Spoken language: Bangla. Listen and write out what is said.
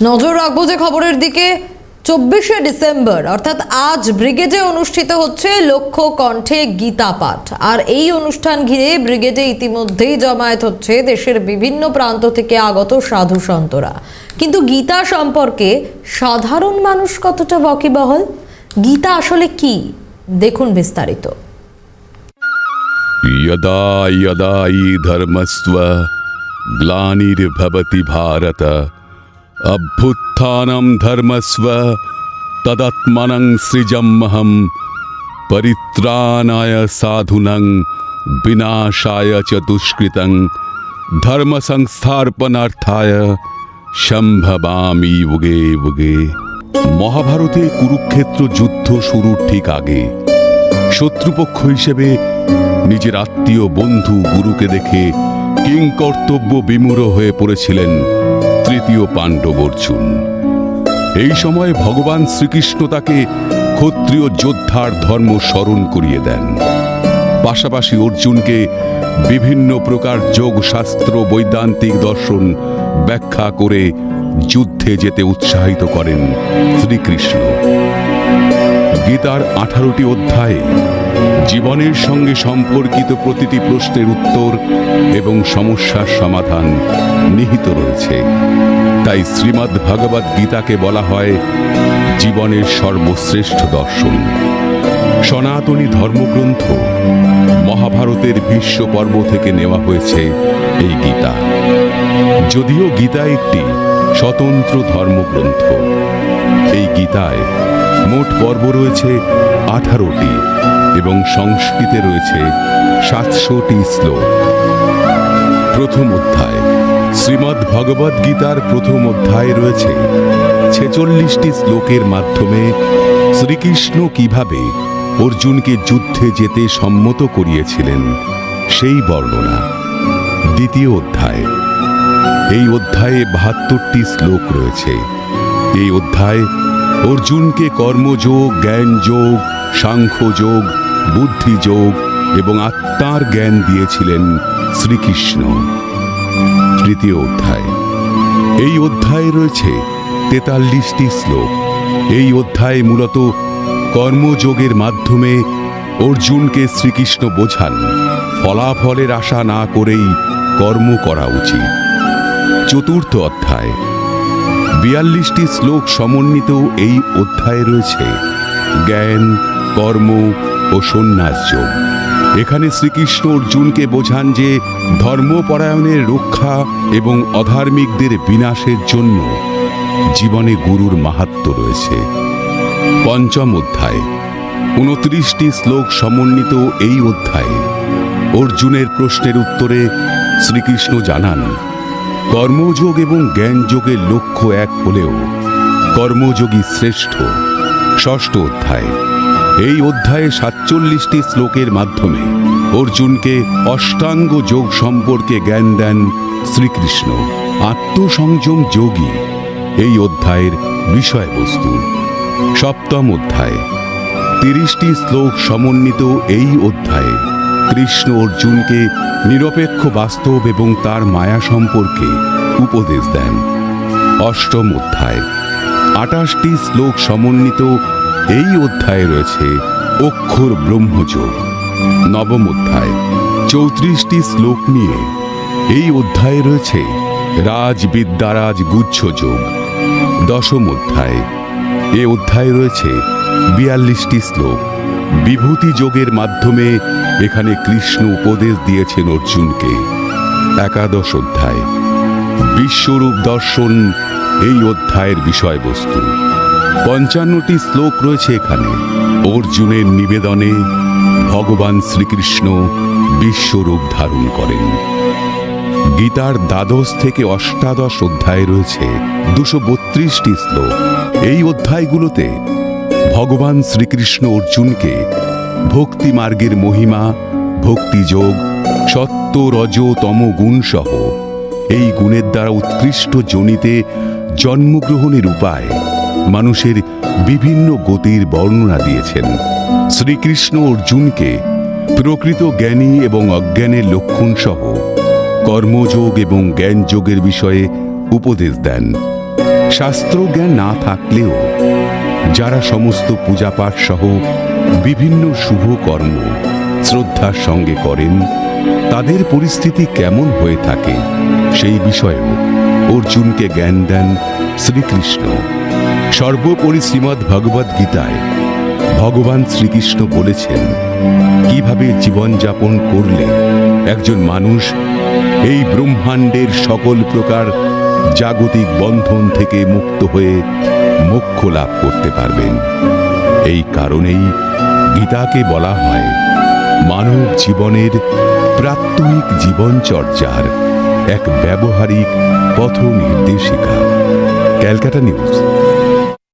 নজর রাখবো যে খবরের দিকে চব্বিশে ডিসেম্বর অর্থাৎ আজ ব্রিগেডে অনুষ্ঠিত হচ্ছে লক্ষ্য কণ্ঠে গীতা পাঠ আর এই অনুষ্ঠান ঘিরে ব্রিগেডে ইতিমধ্যেই জমায়েত হচ্ছে দেশের বিভিন্ন প্রান্ত থেকে আগত সাধু সন্তরা কিন্তু গীতা সম্পর্কে সাধারণ মানুষ কতটা বকিবহল গীতা আসলে কি দেখুন বিস্তারিত यदा यदा हि धर्मस्व ग्लानिर्भवति भारत অভ্যুত্থানম ধর্মস্ব তদাত্মনং সৃজমহম পরিত্রাণায় সাধুনং বিনাশায় চ দুষ্কৃতং ধর্ম সংস্থার্পণার্থায় সম্ভবামি উগে উগে মহাভারতে কুরুক্ষেত্র যুদ্ধ শুরুর ঠিক আগে। শত্রুপক্ষ হিসেবে নিজের আত্মীয় বন্ধু গুরুকে দেখে কিংকর্তব্য বিমূঢ় হয়ে পড়েছিলেন তৃতীয় পাণ্ডব অর্জুন। এই সময় ভগবান শ্রীকৃষ্ণ তাকে ক্ষত্রিয় যোদ্ধার ধর্ম স্মরণ করিয়ে দেন। পাশাপাশি অর্জুনকে বিভিন্ন প্রকার যোগ শাস্ত্র বৈদান্তিক দর্শন ব্যাখ্যা করে যুদ্ধে যেতে উৎসাহিত করেন শ্রীকৃষ্ণ। গীতার আঠারোটি অধ্যায়ে জীবনের সঙ্গে সম্পর্কিত প্রতিটি প্রশ্নের উত্তর এবং সমস্যার সমাধান নিহিত রয়েছে। তাই শ্রীমদ্ ভগবদ গীতাকে বলা হয় জীবনের সর্বশ্রেষ্ঠ দর্শন। সনাতনী ধর্মগ্রন্থ মহাভারতের ভীষ্ম পর্ব থেকে নেওয়া হয়েছে এই গীতা। যদিও গীতা একটি স্বতন্ত্র ধর্মগ্রন্থ, এই গীতায় মোট পর্ব রয়েছে আঠারোটি এবং সংস্কৃতে রয়েছে সাতশোটি শ্লোক। প্রথম অধ্যায়। শ্রীমদ্ ভগবদ গীতার প্রথম অধ্যায়ে রয়েছে ছেচল্লিশটি শ্লোকের মাধ্যমে শ্রীকৃষ্ণ কীভাবে অর্জুনকে যুদ্ধে যেতে সম্মত করিয়েছিলেন সেই বর্ণনা। দ্বিতীয় অধ্যায়। এই অধ্যায়ে বাহাত্তরটি শ্লোক রয়েছে। এই অধ্যায় অর্জুনকে কর্মযোগ, জ্ঞানযোগ, সাংখ্যযোগ, বুদ্ধিযোগ এবং আত্মার জ্ঞান দিয়েছিলেন শ্রীকৃষ্ণ। তৃতীয় অধ্যায়। এই অধ্যায়ে রয়েছে তেতাল্লিশটি শ্লোক। এই অধ্যায়ে মূলত কর্মযোগের মাধ্যমে অর্জুনকে শ্রীকৃষ্ণ বোঝান, ফলাফলের আশা না করেই কর্ম করা উচিত। চতুর্থ অধ্যায়। বিয়াল্লিশটি শ্লোক সমন্বিত এই অধ্যায়ে রয়েছে জ্ঞান, কর্ম ও সন্ন্যাস যোগ। এখানে শ্রীকৃষ্ণ অর্জুনকে বোঝান যে ধর্মপরায়ণের রক্ষা এবং অধার্মিকদের বিনাশের জন্য জীবনে গুরুর মাহাত্ম রয়েছে। পঞ্চম অধ্যায়। উনত্রিশটি শ্লোক সমন্বিত এই অধ্যায়ে অর্জুনের প্রশ্নের উত্তরে শ্রীকৃষ্ণ জানান কর্মযোগ এবং জ্ঞানযোগের লক্ষ্য এক হলেও কর্মযোগী শ্রেষ্ঠ, ষষ্ঠ অধ্যায়। এই অধ্যায়ে সাতচল্লিশটি শ্লোকের মাধ্যমে অর্জুনকে অষ্টাঙ্গ যোগ সম্পর্কে জ্ঞান দেন শ্রীকৃষ্ণ। আত্মসংযম যোগী এই অধ্যায়ের বিষয়বস্তু। সপ্তম অধ্যায়। তিরিশটি শ্লোক সমন্বিত এই অধ্যায়ে কৃষ্ণ অর্জুনকে নিরপেক্ষ বাস্তব এবং তার মায়া সম্পর্কে উপদেশ দেন। অষ্টম অধ্যায়। আটাশটি শ্লোক সমন্বিত এই অধ্যায়ে রয়েছে অক্ষর ব্রহ্মযোগ। নবম অধ্যায়। চৌত্রিশটি শ্লোক নিয়ে এই অধ্যায়ে রয়েছে রাজবিদ্যারাজ গুচ্ছ যোগ দশম অধ্যায়। এ অধ্যায়ে রয়েছে বিয়াল্লিশটি শ্লোক। বিভূতি যোগের মাধ্যমে এখানে কৃষ্ণ উপদেশ দিয়েছেন অর্জুনকে। একাদশ অধ্যায়। বিশ্বরূপ দর্শন এই অধ্যায়ের বিষয়বস্তু। পঞ্চান্নটি শ্লোক রয়েছে এখানে। অর্জুনের নিবেদনে ভগবান শ্রীকৃষ্ণ বিশ্বরূপ ধারণ করেন। গীতার দ্বাদশ থেকে অষ্টাদশ অধ্যায় রয়েছে। দুশো বত্রিশটি শ্লোক। এই অধ্যায়গুলোতে ভগবান শ্রীকৃষ্ণ অর্জুনকে ভক্তি মার্গের মহিমা ভক্তিযোগ সত্য, রজ, তম গুণ সহ এই গুণের দ্বারা উৎকৃষ্ট জনিতে জন্মগ্রহণের উপায় মানুষের বিভিন্ন গতির বর্ণনা দিয়েছেন। শ্রীকৃষ্ণ অর্জুনকে প্রকৃত জ্ঞানী এবং অজ্ঞানের লক্ষণ সহ কর্মযোগ এবং জ্ঞানযোগের বিষয়ে উপদেশ দেন। শাস্ত্রজ্ঞান না থাকলেও যারা সমস্ত পূজাপাঠ সহ বিভিন্ন শুভ কর্ম শ্রদ্ধার সঙ্গে করেন, তাদের পরিস্থিতি কেমন হয়ে থাকে সেই বিষয়েও অর্জুনকে জ্ঞান দেন শ্রীকৃষ্ণ। সর্বোপরি শ্রীমদ্ ভগবদ্ গীতায় ভগবান শ্রীকৃষ্ণ বলেছেন, কীভাবে জীবনযাপন করলে একজন মানুষ এই ব্রহ্মাণ্ডের সকল প্রকার জাগতিক বন্ধন থেকে মুক্ত হয়ে মোক্ষ লাভ করতে পারবেন। এই কারণেই গীতাকে বলা হয় মানব জীবনের প্রাত্যহিক জীবনচর্যার এক ব্যবহারিক পথ নির্দেশিকা ক্যালকাটা নিউজ।